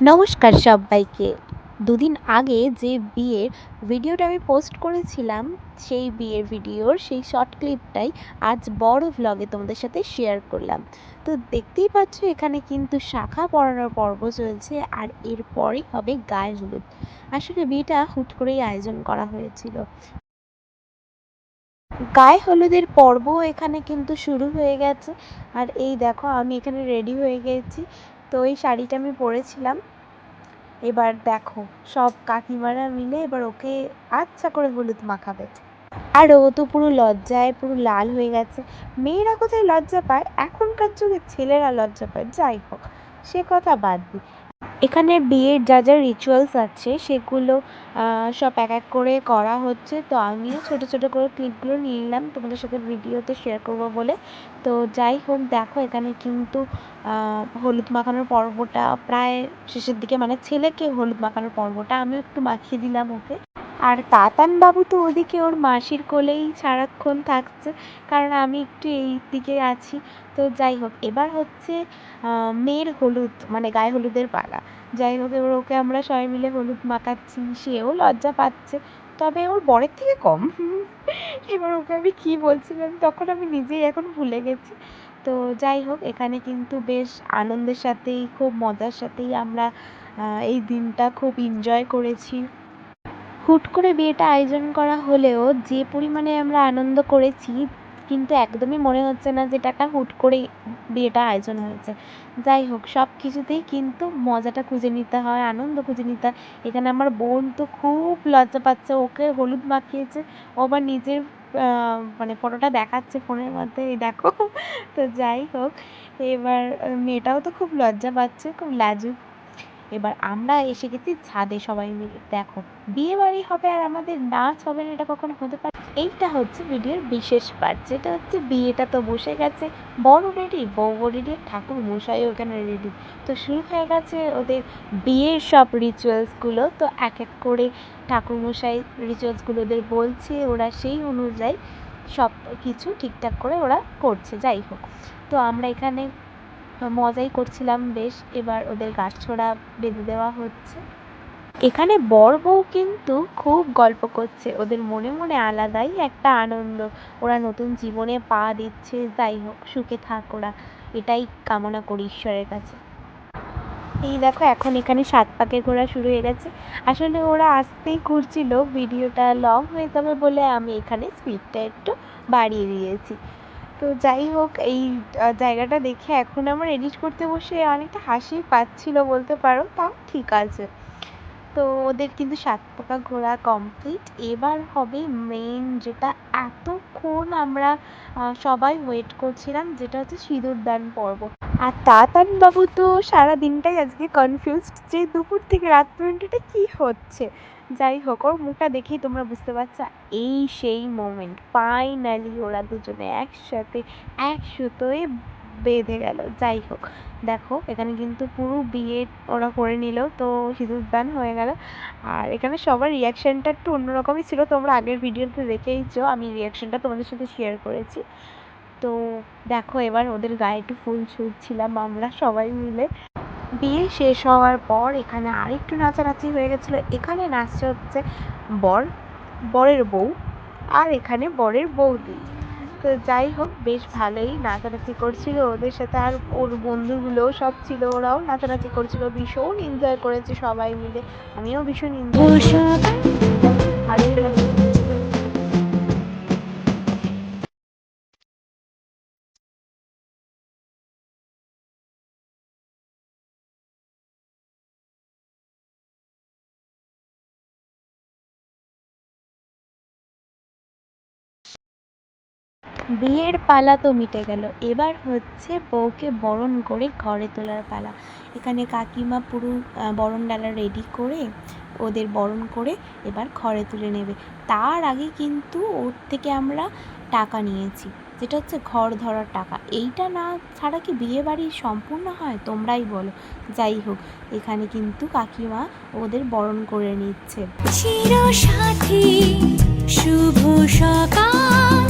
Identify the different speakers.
Speaker 1: নমস্কার সবাইকে। দুদিন আগে যে বিয়ের ভিডিওটা আমি পোস্ট করেছিলাম, সেই বিয়ের ভিডিওর, সেই শর্ট ক্লিপটাই আজ বড় ভ্লগে তোমাদের সাথে শেয়ার করলাম। তো দেখতেই পাচ্ছ, এখানে কিন্তু শাখা পরানোর পর্ব চলছে, আর এরপরই হবে গায়ে হলুদ। আসলে বিয়েটা হুট করেই আয়োজন করা হয়েছিল। গায়ে হলুদের পর্ব এখানে কিন্তু শুরু হয়ে গেছে। আর এই দেখো, আমি এখানে রেডি হয়ে গেছি। তো এই শাড়িটা আমি পরেছিলাম। এবার দেখো, সব কাকিমারা মিলে এবার ওকে আচ্ছা করে হলুদ মাখাবে। আর ও তো পুরো লজ্জায়, পুরো লাল হয়ে গেছে। মেয়েরা কোথায় লজ্জা পায়? এখনকার যুগে ছেলেরা লজ্জা পায়। যাই হোক, সে কথা বাদ দিই এখানে বিয়ের যা যা রিচুয়ালস আছে, সেগুলো সব এক এক করে করা হচ্ছে। তো আমিও ছোট ছোট করে ক্লিপগুলো নিয়ে নিলাম। তোমাদের সাথে ভিডিওতে শেয়ার করব বলে। তো যাই হোক, দেখো এখানে কিন্তু হলুদ মাখানোর পর্বটা প্রায় শেষের দিকে মানে ছেলেকে হলুদ মাখানোর পর্বটা আমিও একটু মাখিয়ে দিলাম ওকে। আর তাতান বাবু তো ওদিকে ওর মাসির কোলেই সারাক্ষণ থাকছে, কারণ আমি একটু এই দিকে আছি। তো যাই হোক, এবার হচ্ছে মেয়ের হলুদ মানে গায়ে হলুদের পালা। যাই হোক, এবার ওকে আমরা সবাই মিলে হলুদ মাখাচ্ছি, সেও লজ্জা পাচ্ছে। তবে ওর বরের থেকে কম। এবার ওকে আমি কী বলছিলাম? তখন আমি নিজেই এখন ভুলে গেছি। তো যাই হোক, এখানে কিন্তু বেশ আনন্দের সাথেই, খুব মজার সাথেই আমরা এই দিনটা খুব এনজয় করেছি। হুট করে বিয়েটা আয়োজন করা হলেও যে পরিমাণে আমরা আনন্দ করেছি, কিন্তু একদমই মনে হচ্ছে না যে এটা হুট করে বিয়েটা আয়োজন হয়েছে। যাই হোক, সব কিছুতেই কিন্তু মজাটা খুঁজে নিতে হয়, আনন্দ খুঁজে নিতে হয়। এখানে আমার বোন তো খুব লজ্জা পাচ্ছে, ওকে হলুদ মাখিয়েছে, ও আবার নিজের মানে ফটোটা দেখাচ্ছে ফোনের মধ্যে, এই দেখো। তো যাই হোক, এবার মেয়েটাও তো খুব লজ্জা পাচ্ছে, খুব লাজুক। এবার আমরা এসে গেছি ছাদে সবাই মিলে। দেখো বিয়ে বাড়ি হবে আর আমাদের নাচ হবে না, এটা কখনো হতে পারে? এইটা হচ্ছে ভিডিওর বিশেষ পার্ট যেটা হচ্ছে বিয়েটা তো বসে গেছে। বড় রেডি বউ রেডি ঠাকুর মশাই ওখানে রেডি তো শুরু হয়ে গেছে ওদের বিয়ের সব রিচুয়ালসগুলো তো এক এক করে ঠাকুর মশাই রিচুয়ালসগুলো ওদের বলছে, ওরা সেই অনুযায়ী সব কিছু ঠিকঠাক করে ওরা করছে। যাই হোক, তো আমরা এখানে মজাই করছিলাম বেশ, এবার ওদের গাঁটছড়া বেঁধে দেওয়া হচ্ছে। এখানে বর বউ কিন্তু খুব গল্প করছে, ওদের মনে মনে আলাদাই একটা আনন্দ। ওরা নতুন জীবনে পা দিচ্ছে, যাই হোক, সুখে থাক ওরা। এটাই কামনা করি ঈশ্বরের কাছে। এই দেখো, এখন এখানে সাত পাকে ঘোরা শুরু হয়ে গেছে। আসলে ওরা আসতেই ঘুরছিল ভিডিওটা লং হয়ে যাবে বলে আমি এখানে স্পিডটা একটু বাড়িয়ে দিয়েছি। তো যাই হোক, এই জায়গাটা দেখে এখন আমার এডিট করতে বসে অনেকটা হাসি পাচ্ছিল বলতে পারো, তাও ঠিক আছে। তো ওদের কিন্তু সাত পাকা ঘোরা কমপ্লিট এবার হবে মেন যেটা, এতক্ষণ আমরা সবাই ওয়েট করছিলাম, যেটা হচ্ছে সিঁদুরদান পর্ব। আর তাতান বাবু তো সারা দিনটাই আজকে কনফিউজড যে দুপুর থেকে রাত পর্যন্ত এটা কী হচ্ছে। যাই হোক, ওর মুখটা দেখেই তোমরা বুঝতে পারছ, এই সেই মোমেন্ট ফাইনালি ওরা দুজনে একসাথে এক সুতোয় বেঁধে গেল, যাই হোক। দেখো, এখানে কিন্তু পুরো বিয়ে ওরা করে নিল, তো সিঁদুরদান হয়ে গেল। আর এখানে সবার রিয়াকশানটা একটু অন্যরকমই ছিল, তোমরা আগের ভিডিওতে দেখেইছো আমি রিয়াকশানটা তোমাদের সাথে শেয়ার করেছি। তো দেখো, এবার ওদের গায়ে একটু ফুল ছুঁড়ছিলাম আমরা সবাই মিলে। বিয়ে শেষ হওয়ার পর এখানে আরেকটু নাচানাচি হয়ে গেছিল। এখানে নাচছে হচ্ছে বর, বরের বউ, আর এখানে বরের বৌদি। তো যাই হোক বেশ ভালোই নাচানাচি করছিল ওদের সাথে। আর ওর বন্ধুগুলোও সব ছিল ওরাও নাচানাচি করছিল। ভীষণ এনজয় করেছে সবাই মিলে। আমিও ভীষণ এনজয় আর বিয়ের পালা তো মিটে গেল। এবার হচ্ছে বউকে বরণ করে ঘরে তোলার পালা। এখানে কাকিমা পুরো বরণ ডালা রেডি করে ওদের বরণ করে এবার ঘরে তুলে নেবে। তার আগে কিন্তু ওর থেকে আমরা টাকা নিয়েছি, যেটা হচ্ছে ঘর ধরার টাকা। এইটা না ছাড়া কি বিয়ে বাড়ি সম্পূর্ণ হয়? তোমরাই বলো। যাই হোক, এখানে কিন্তু কাকিমা ওদের বরণ করে নিচ্ছে।
Speaker 2: শুভ সকাল।